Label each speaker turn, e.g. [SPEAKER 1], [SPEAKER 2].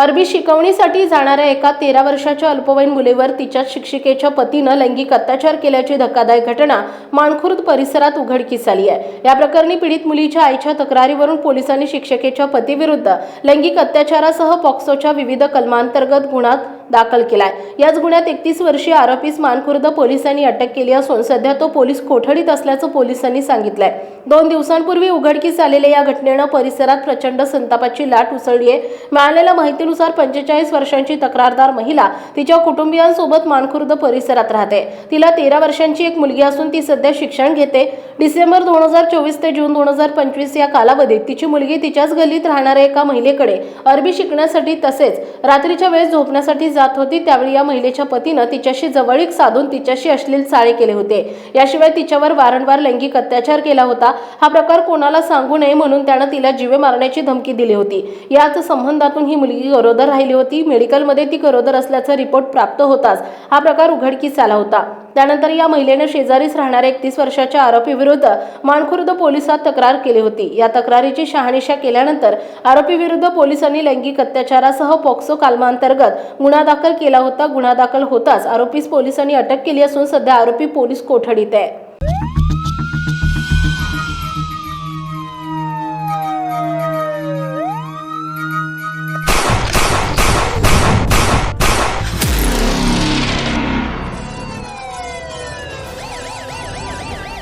[SPEAKER 1] अरबी शिकवणीसाठी जाणाऱ्या एका तेरा वर्षाच्या अल्पवयीन मुलीवर तिच्याच शिक्षिकेच्या पतीनं लैंगिक अत्याचार केल्याची धक्कादायक घटना माणखुर्द परिसरात उघडकीस आली आहे. या प्रकरणी पीडित मुलीच्या आईच्या तक्रारीवरून पोलिसांनी शिक्षिकेच्या पतीविरुद्ध लैंगिक अत्याचारासह पॉक्सोच्या विविध कलमांतर्गत गुन्हा दाखल केलाय. याच गुन्ह्यात एकतीस वर्षीय आरोपीस मानखुर्द पोलिसांनी अटक केली असून सध्या तो पोलीस कोठडीत असल्याचं पोलिसांनी सांगितलंय. दोन दिवसांपूर्वी उघडकीस आलेल्या या घटनेनं परिसरात प्रचंड संतापाची लाट उसळली आहे मिळालेल्या माहितीनुसार पंचेचाळीस वर्षांची तक्रारदार महिला तिच्या कुटुंबियांसोबत मानखुर्द परिसरात राहते. तिला तेरा वर्षांची एक मुलगी असून ती सध्या शिक्षण घेते. डिसेंबर दोन हजार चोवीस ते जून दोन हजार पंचवीस या कालावधीत तिची मुलगी तिच्याच गल्लीत राहणाऱ्या एका महिलेकडे अरबी शिकण्यासाठी तसेच रात्रीच्या वेळेस झोपण्यासाठी जात होती त्यावेळी या महिलेच्या पतीनं तिच्याशी जवळीक साधून तिच्याशी अश्लील चाळे केले होते. याशिवाय तिच्यावर वारंवार लैंगिक अत्याचार केला होता. हा प्रकार कोणाला सांगू नये म्हणून त्यानं तिला जीवे मारण्याची धमकी दिली होती. याच संबंधातून ही मुलगी गरोदर राहिली होती. मेडिकलमध्ये ती गरोदर असल्याचा रिपोर्ट प्राप्त होताच. हा प्रकार उघडकीस आला होता. त्यानंतर या महिलेने शेजारीच राहणाऱ्या एकतीस वर्षाच्या आरोपीविरुद्ध माणखुर्द पोलिसात तक्रार केली होती. या तक्रारीची शहानिशा केल्यानंतर आरोपीविरुद्ध पोलिसांनी लैंगिक अत्याचारासह पॉक्सो कालमांतर्गत गुन्हा दाखल केला होता. गुन्हा दाखल होताच आरोपीस पोलिसांनी अटक केली असून सध्या आरोपी पोलीस कोठडीत आहे.